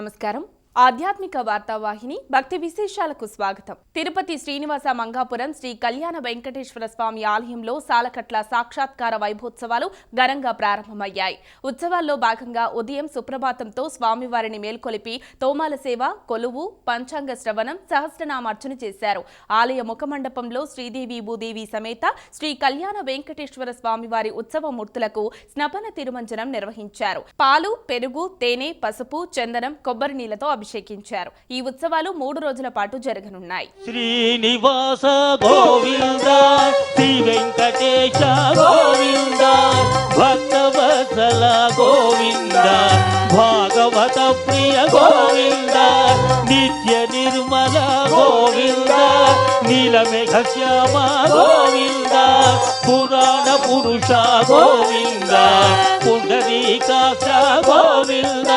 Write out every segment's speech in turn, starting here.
నమస్కారం. ఆధ్యాత్మిక వార్తావాహిని భక్తి విశేషాలకు స్వాగతం. తిరుపతి శ్రీనివాస మంగాపురం శ్రీ కళ్యాణ వెంకటేశ్వర స్వామి ఆలయంలో సాలకట్ల సాక్షాత్కార వైభోత్సవాలు ఘనంగా ప్రారంభమయ్యాయి. ఉత్సవాల్లో భాగంగా ఉదయం సుప్రభాతంతో స్వామివారిని మేల్కొలిపి తోమాల సేవ కొలువు పంచాంగ శ్రవణం సహస్రనామార్చన చేశారు. ఆలయ ముఖమండపంలో శ్రీదేవి భూదేవి సమేత శ్రీ కళ్యాణ వెంకటేశ్వర స్వామివారి ఉత్సవ మూర్తులకు స్నపన తిరుమంజనం నిర్వహించారు. పాలు పెరుగు తేనె పసుపు చందనం కొబ్బరి నీళ్ళతో అభిషేకించారు. ఈ ఉత్సవాలు మూడు రోజుల పాటు జరగనున్నాయి. శ్రీనివాస గోవింద శ్రీ వెంకటేశ గోవింద భక్తవత్సల గోవింద భాగవత ప్రియ గోవింద నిత్య నిర్మల గోవింద నీలమేఘ శ్యామ గోవింద పురాణ పురుష గోవింద పుండరీకాక్ష గోవింద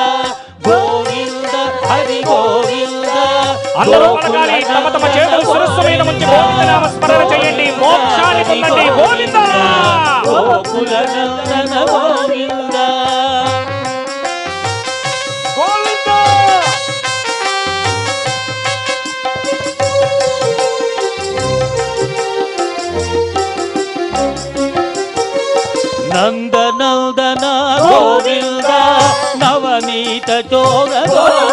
అందరూ పలకాలి. తమ తమ చేతులు శిరస్సు మీద ఉంచి గోవిందనామ స్మరణ చేయండి. మోక్షాన్ని పొందండి. గోవింద! గోకుల నందన గోవింద! గోవింద! నందనందన గోవింద! నవనీత చోర గోవింద!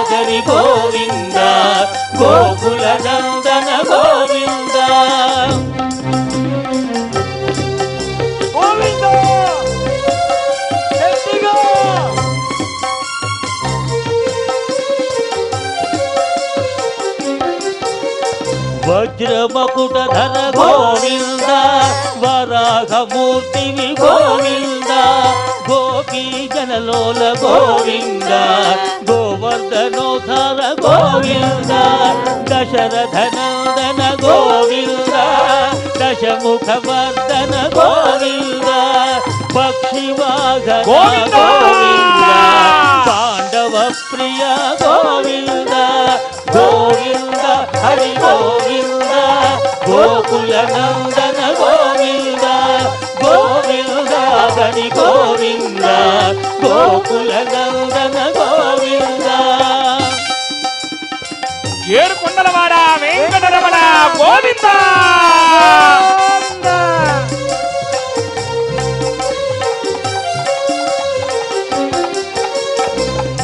హరి గోవింద గోకుల నందన గోవింద వజ్రమకుట ధర గోవింద గోపీ జనలోల గోవింద గోవర్ధనోధర గోవింద దశరథ నందన గోవింద దశముఖ వర్ధన గోవింద పక్షివాహన గోవింద! పాండవ ప్రియ గోవింద గోవింద హరి గోవింద గోకుల హరి గోవింద గోకుల నందన గోవింద. ఏడు కొండలవాడ వెంకటరమణ గోవింద.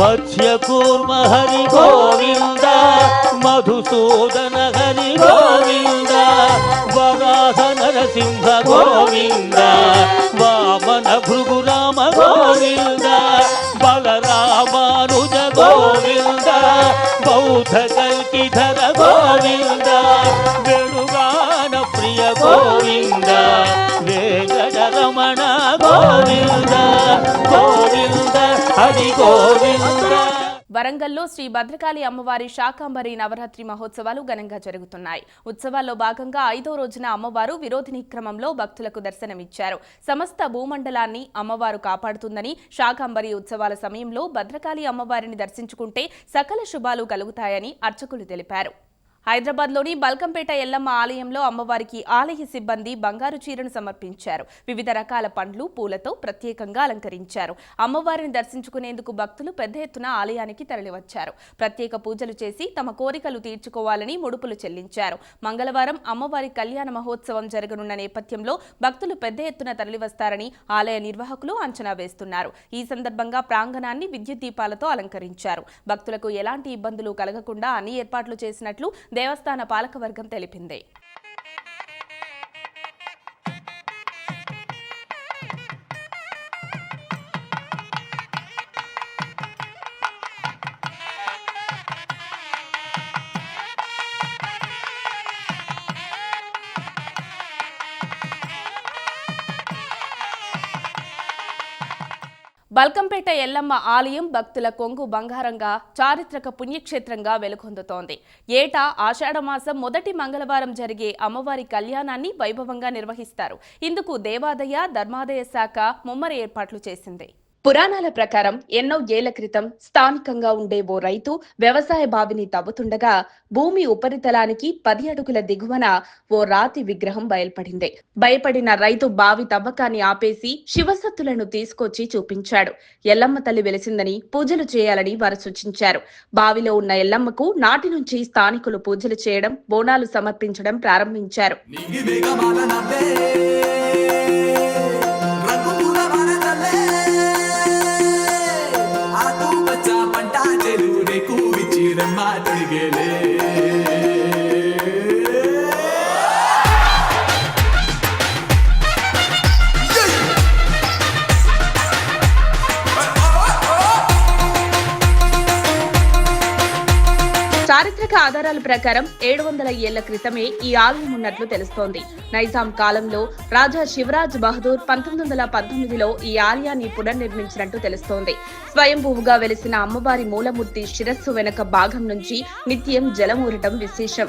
మత్స్య కూర్మ హరి గోవింద మధుసూదన హరి గోవింద వరాహ నరసింహ గోవింద వామన కల్కి ధర గోవింద వేణుగాన ప్రియ గోవింద వేగడ రమణ గోవింద గోవింద హరి గోవింద. వరంగల్లో శ్రీ భద్రకాళి అమ్మవారి శాకాంబరి నవరాత్రి మహోత్సవాలు ఘనంగా జరుగుతున్నాయి. ఉత్సవాల్లో భాగంగా ఐదో రోజున అమ్మవారు విరోధిని క్రమంలో భక్తులకు దర్శనమిచ్చారు. సమస్త భూమండలాన్ని అమ్మవారు కాపాడుతుందని శాకాంబరి ఉత్సవాల సమయంలో భద్రకాళి అమ్మవారిని దర్శించుకుంటే సకల శుభాలు కలుగుతాయని అర్చకులు తెలిపారు. హైదరాబాద్లోని బల్కంపేట ఎల్లమ్మ ఆలయంలో అమ్మవారికి ఆలయ సిబ్బంది బంగారు చీరను సమర్పించారు. వివిధ రకాల పండ్లు పూలతో ప్రత్యేకంగా అలంకరించారు. అమ్మవారిని దర్శించుకునేందుకు భక్తులు పెద్ద ఎత్తున ఆలయానికి తరలివచ్చారు. ప్రత్యేక పూజలు చేసి తమ కోరికలు తీర్చుకోవాలని ముడుపులు చెల్లించారు. మంగళవారం అమ్మవారి కళ్యాణ మహోత్సవం జరగనున్న నేపథ్యంలో భక్తులు పెద్ద ఎత్తున తరలివస్తారని ఆలయ నిర్వాహకులు అంచనా వేస్తున్నారు. ఈ సందర్భంగా ప్రాంగణాన్ని విద్యుత్ దీపాలతో అలంకరించారు. భక్తులకు ఎలాంటి ఇబ్బందులు కలగకుండా అన్ని ఏర్పాట్లు చేసినట్లు దేవస్థాన పాలకవర్గం తెలిపింది. బల్కంపేట ఎల్లమ్మ ఆలయం భక్తుల కొంగు బంగారంగా చారిత్రక పుణ్యక్షేత్రంగా వెలుగొందుతోంది. ఏటా ఆషాఢమాసం మొదటి మంగళవారం జరిగే అమ్మవారి కళ్యాణాన్ని వైభవంగా నిర్వహిస్తారు. ఇందుకు దేవాదయ ధర్మాదయ శాఖ ముమ్మర ఏర్పాట్లు చేసింది. పురాణాల ప్రకారం ఎన్నో ఏళ్ళ క్రితం స్థానికంగా ఉండే ఓ రైతు వ్యవసాయ బావిని తవ్వుతుండగా భూమి ఉపరితలానికి పది అడుగుల దిగువన ఓ రాతి విగ్రహం బయల్పడింది. భయపడిన రైతు బావి తవ్వకాన్ని ఆపేసి శివసత్తులను తీసుకొచ్చి చూపించాడు. ఎల్లమ్మ తల్లి వెలిసిందని పూజలు చేయాలని వారు సూచించారు. బావిలో ఉన్న ఎల్లమ్మకు నాటి నుంచి స్థానికులు పూజలు చేయడం బోనాలు సమర్పించడం ప్రారంభించారు. de madrigele ఆధారాల ప్రకారం ఏడు వందల ఏళ్ళ క్రితమే ఈ ఆలయం ఉన్నట్లు తెలుస్తోంది. నైజాం కాలంలో రాజా శివరాజ్ బహదూర్ పంతొమ్మిది వందల పంతొమ్మిదిలో ఈ ఆలయాన్ని పునర్నిర్మించినట్టు తెలుస్తోంది. స్వయంభూవుగా వెలిసిన అమ్మవారి మూలమూర్తి శిరస్సు వెనక భాగం నుంచి నిత్యం జలమూరటం విశేషం.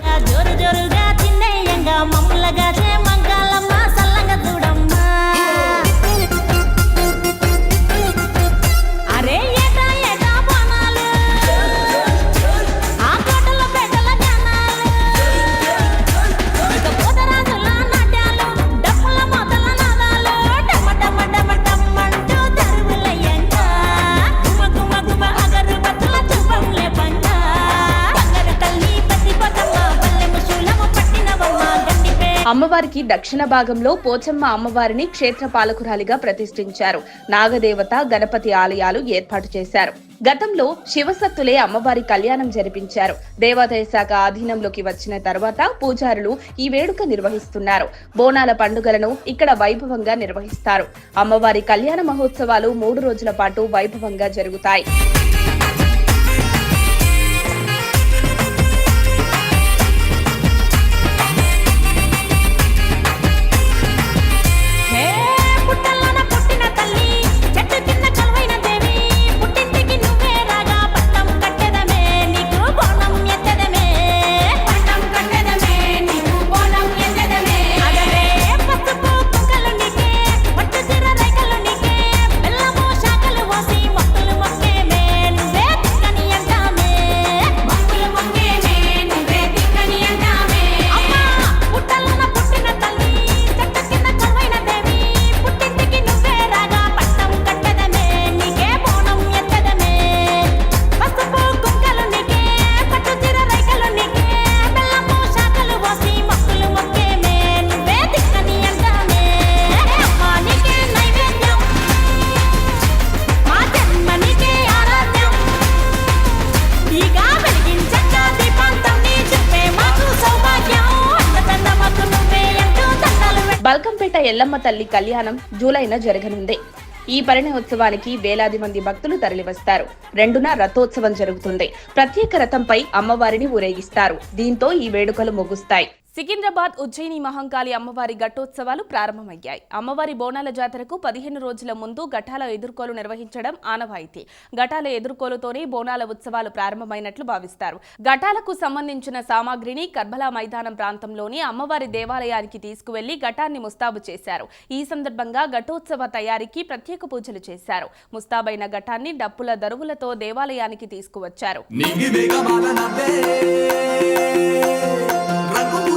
అమ్మవారికి దక్షిణ భాగంలో పోచమ్మ అమ్మవారిని క్షేత్ర పాలకురాలిగా ప్రతిష్ఠించారు. నాగదేవత గణపతి ఆలయాలు ఏర్పాటు చేశారు. గతంలో శివసత్తులే అమ్మవారి కళ్యాణం జరిపించారు. దేవాదాయ శాఖ ఆధీనంలోకి వచ్చిన తర్వాత పూజారులు ఈ వేడుక నిర్వహిస్తున్నారు. బోనాల పండుగలను ఇక్కడ వైభవంగా నిర్వహిస్తారు. అమ్మవారి కళ్యాణ మహోత్సవాలు మూడు రోజుల పాటు వైభవంగా జరుగుతాయి. ఎల్లమ్మ తల్లి కళ్యాణం జూలైన జరగనుంది. ఈ పరిణయోత్సవానికి వేలాది మంది భక్తులు తరలివస్తారు. రెండున రథోత్సవం జరుగుతుంది. ప్రత్యేక రథంపై అమ్మవారిని ఊరేగిస్తారు. దీంతో ఈ వేడుకలు ముగుస్తాయి. సికింద్రాబాద్ ఉజ్జయిని మహంకాళి అమ్మవారి ఘట్టోత్సవాలు ప్రారంభమయ్యాయి. అమ్మవారి బోనాల జాతరకు పదిహేను రోజుల ముందు ఘటాల ఎదుర్కోలు నిర్వహించడం ఆనవాయితీ. ఘటాల ఎదుర్కోలుతోనే బోనాల ఉత్సవాలు ప్రారంభమైనట్లు భావిస్తారు. ఘటాలకు సంబంధించిన సామాగ్రిని కర్బలా మైదానం ప్రాంతంలోని అమ్మవారి దేవాలయానికి తీసుకువెళ్ళి ఘటాన్ని ముస్తాబు చేశారు. ఈ సందర్భంగా ఘటోత్సవ తయారీకి ప్రత్యేక పూజలు చేశారు. ముస్తాబైన ఘటాన్ని డప్పుల దరువులతో దేవాలయానికి తీసుకువచ్చారు.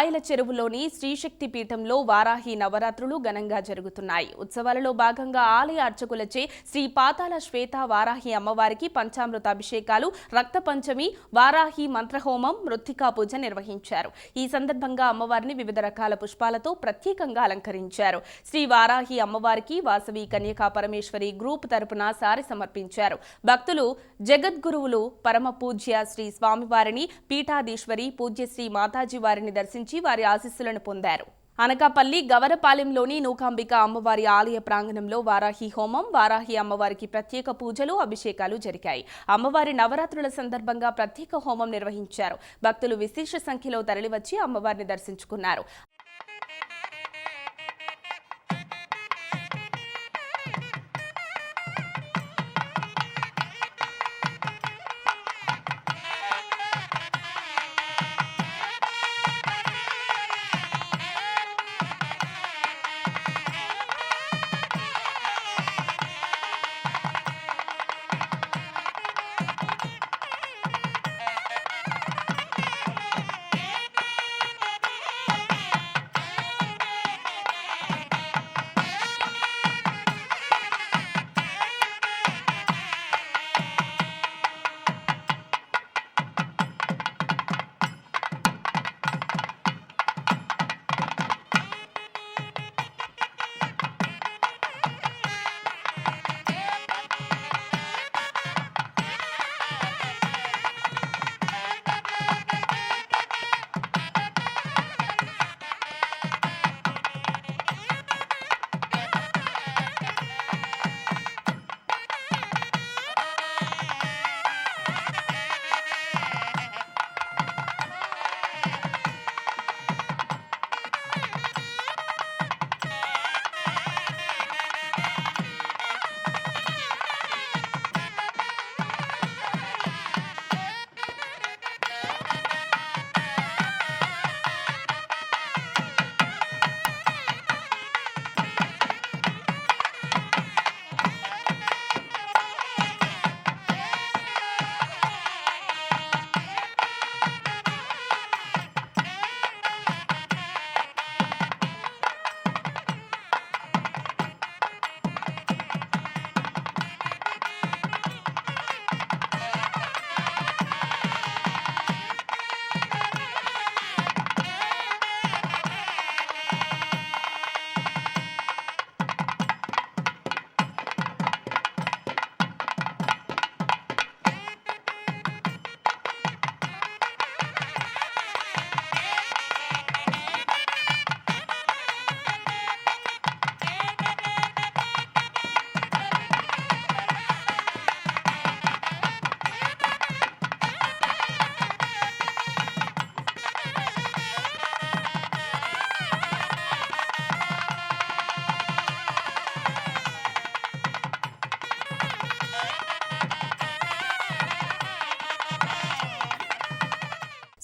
రాయల చెరువులోని శ్రీశక్తి పీఠంలో వారాహి నవరాత్రులు ఘనంగా జరుగుతున్నాయి. ఉత్సవాలలో భాగంగా ఆలయ అర్చకులచే శ్రీ పాతాల శ్వేత వారాహి అమ్మవారికి పంచామృత అభిషేకాలు రక్త పంచమి వారాహి మంత్రహోమం మృత్తికా పూజ నిర్వహించారు. ఈ సందర్భంగా అమ్మవారిని వివిధ రకాల పుష్పాలతో ప్రత్యేకంగా అలంకరించారు. శ్రీ వారాహి అమ్మవారికి వాసవి కన్యకా పరమేశ్వరి గ్రూప్ తరపున సారి సమర్పించారు. భక్తులు జగద్గురువులు పరమ పూజ్య శ్రీ స్వామివారిని పీఠాధీశ్వరి పూజ్యశ్రీ మాతాజీ వారిని దర్శించారు దర్శించి వారి ఆశీస్సులను పొందారు. అనకాపల్లి గవరపాలెంలోని నూకాంబిక అమ్మవారి ఆలయ ప్రాంగణంలో వారాహి హోమం వారాహి అమ్మవారికి ప్రత్యేక పూజలు అభిషేకాలు జరిగాయి. అమ్మవారి నవరాత్రుల సందర్భంగా ప్రత్యేక హోమం నిర్వహించారు. భక్తులు విశేష సంఖ్యలో తరలివచ్చి అమ్మవారిని దర్శించుకున్నారు.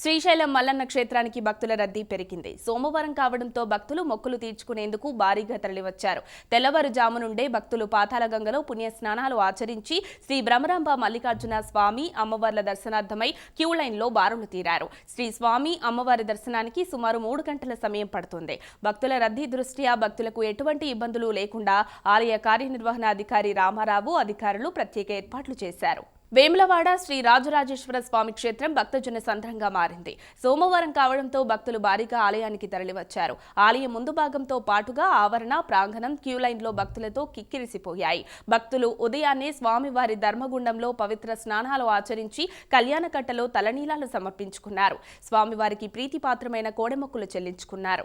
శ్రీశైలం మల్లన్న క్షేత్రానికి భక్తుల రద్దీ పెరిగింది. సోమవారం కావడంతో భక్తులు మొక్కులు తీర్చుకునేందుకు భారీగా తరలివచ్చారు తెల్లవారుజాము నుండే భక్తులు పాతాళగంగలో పుణ్య స్నానాలు ఆచరించి శ్రీ భ్రమరాంబ మల్లికార్జున స్వామి అమ్మవార్ల దర్శనార్థమై క్యూ లైన్లో బారులు తీరారు. శ్రీ స్వామి అమ్మవారి దర్శనానికి సుమారు మూడు గంటల సమయం పడుతుంది. భక్తుల రద్దీ దృష్ట్యా భక్తులకు ఎటువంటి ఇబ్బందులు లేకుండా ఆలయ కార్యనిర్వహణ అధికారి రామారావు అధికారులు ప్రత్యేక ఏర్పాట్లు చేశారు. వేములవాడ శ్రీ రాజరాజేశ్వర స్వామి క్షేత్రం భక్తజన సంద్రంగా మారింది. సోమవారం కావడంతో భక్తులు భారీగా ఆలయానికి తరలివచ్చారు. ఆలయం ముందు భాగంతో పాటుగా ఆవరణ ప్రాంగణం క్యూ లైన్లో భక్తులతో కిక్కిరిసిపోయాయి. భక్తులు ఉదయాన్నే స్వామివారి ధర్మగుండంలో పవిత్ర స్నానాలు ఆచరించి కళ్యాణకట్టలో తలనీలాలు సమర్పించుకున్నారు. స్వామివారికి ప్రీతిపాత్రమైన కోడెమొక్కులు చెల్లించుకున్నారు.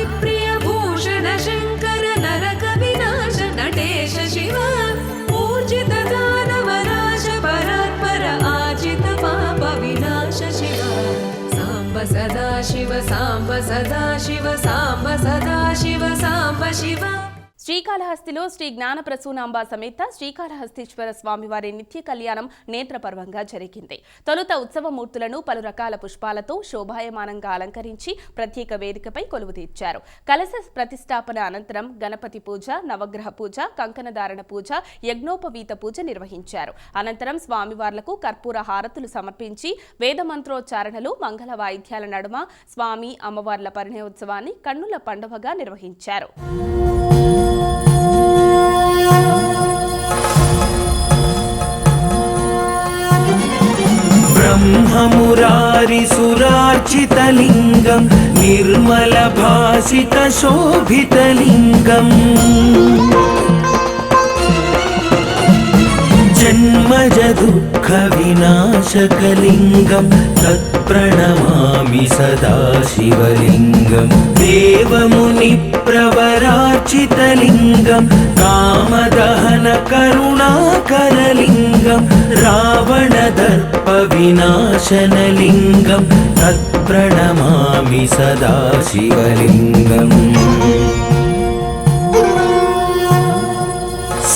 गणेश शिव, पूजित दानवराश परात्पर, आजित पाप विनाश शिव। साम्ब सदा शिव, साम्ब सदा शिव सांब सदा शिव सांब शिव। శ్రీకాళహస్తిలో శ్రీ జ్ఞాన ప్రసూనాంబ సమేత శ్రీకాళహస్తీశ్వర స్వామివారి నిత్య కళ్యాణం నేత్రపర్వంగా జరిగింది. తొలుత ఉత్సవమూర్తులను పలు రకాల పుష్పాలతో శోభాయమానంగా అలంకరించి ప్రత్యేక వేదికపై కొలువు తీర్చారు. కలశ ప్రతిష్టాపన అనంతరం గణపతి పూజ నవగ్రహ పూజ కంకణధారణ పూజ యజ్ఞోపవీత పూజ నిర్వహించారు. అనంతరం స్వామివార్లకు కర్పూర హారతులు సమర్పించి వేద మంత్రోచ్చారణలు మంగళ వాయిద్యాల నడుమ స్వామి అమ్మవార్ల పరిణయోత్సవాన్ని కన్నుల పండుగగా నిర్వహించారు. ब्रह्ममुरारिसुरार्चितलिङ्गं निर्मलभासितशोभितलिङ्गम् जन्मज दुःखविनाशकलिङ्गं तत्प्रणमामि सदा शिवलिङ्गं देवमुनिप्रवरार्चितलिङ्गं कामदहनकरुणाकरलिङ्गं रावणदर्पविनाशनलिङ्गं तत्प्रणमामि सदा शिवलिङ्गम्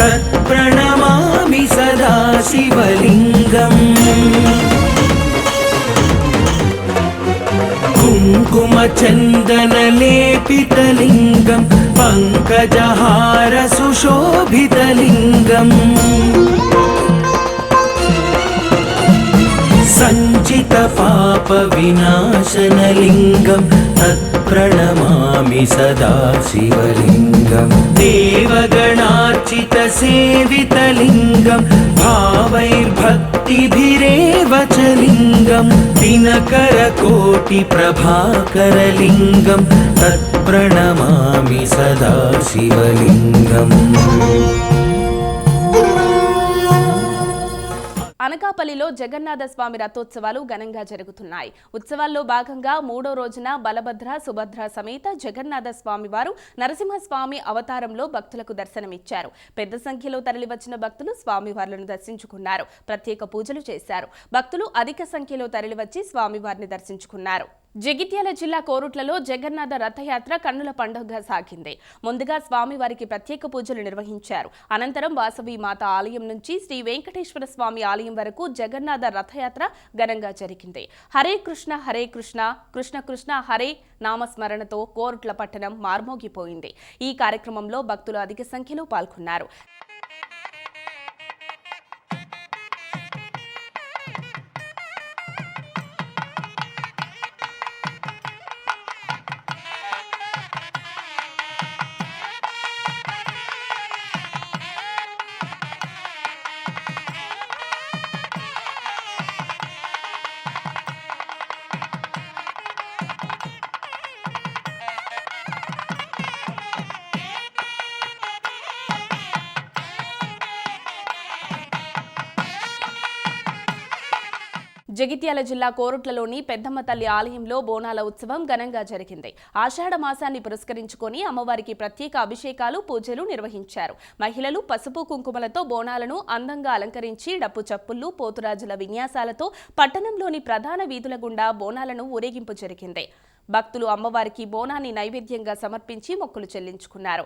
तत्प्रणमामि सदा शिवलिङ्गम् कुङ्कुमचन्दनलेपितलिङ्गं पङ्कजहारसुशोभितलिङ्गम् सञ्चितपापविनाशनलिङ्गं तत्प्रणमामि सदा शिवलिङ्गं देवगणार्चितसेवितलिङ्गं भावैर्भक्तिभिरेव च लिङ्गं दिनकरकोटिप्रभाकरलिङ्गं तत्प्रणमामि सदा शिवलिङ्गम् అనకాపల్లిలో జగన్నాథ స్వామి రథోత్సవాలు ఘనంగా జరుగుతున్నాయి. ఉత్సవాల్లో భాగంగా మూడో రోజున బలభద్ర సుభద్ర సమేత జగన్నాథ స్వామి వారు నరసింహస్వామి అవతారంలో భక్తులకు దర్శనమిచ్చారు. పెద్ద సంఖ్యలో తరలివచ్చిన భక్తులు స్వామివార్లను దర్శించుకున్నారు. ప్రత్యేక పూజలు చేశారు. భక్తులు అధిక సంఖ్యలో తరలివచ్చి స్వామివారిని దర్శించుకున్నారు. జగిత్యాల జిల్లా కోరుట్లలో జగన్నాథ రథయాత్ర కన్నుల పండుగగా సాగింది. ముందుగా స్వామివారికి ప్రత్యేక పూజలు నిర్వహించారు. అనంతరం వాసవి మాత ఆలయం నుంచి శ్రీ వెంకటేశ్వర స్వామి ఆలయం వరకు జగన్నాథ రథయాత్ర ఘనంగా జరిగింది. హరే కృష్ణ హరే కృష్ణ కృష్ణ కృష్ణ హరే నామస్మరణతో కోరుట్ల పట్టణం మార్మోగిపోయింది. ఈ కార్యక్రమంలో భక్తులు అధిక సంఖ్యలో పాల్గొన్నారు. జగిత్యాల జిల్లా కోరుట్లలోని పెద్దమ్మ తల్లి ఆలయంలో బోనాల ఉత్సవం ఘనంగా జరిగింది. ఆషాఢ మాసాన్ని పురస్కరించుకొని అమ్మవారికి ప్రత్యేక అభిషేకాలు పూజలు నిర్వహించారు. మహిళలు పసుపు కుంకుమలతో బోనాలను అందంగా అలంకరించి డప్పు చప్పుళ్ళు పోతురాజుల విన్యాసాలతో పట్టణంలోని ప్రధాన వీధుల గుండా బోనాలను ఊరేగింపు జరిగింది. భక్తులు అమ్మవారికి బోనాన్ని నైవేద్యంగా సమర్పించి మొక్కులు చెల్లించుకున్నారు.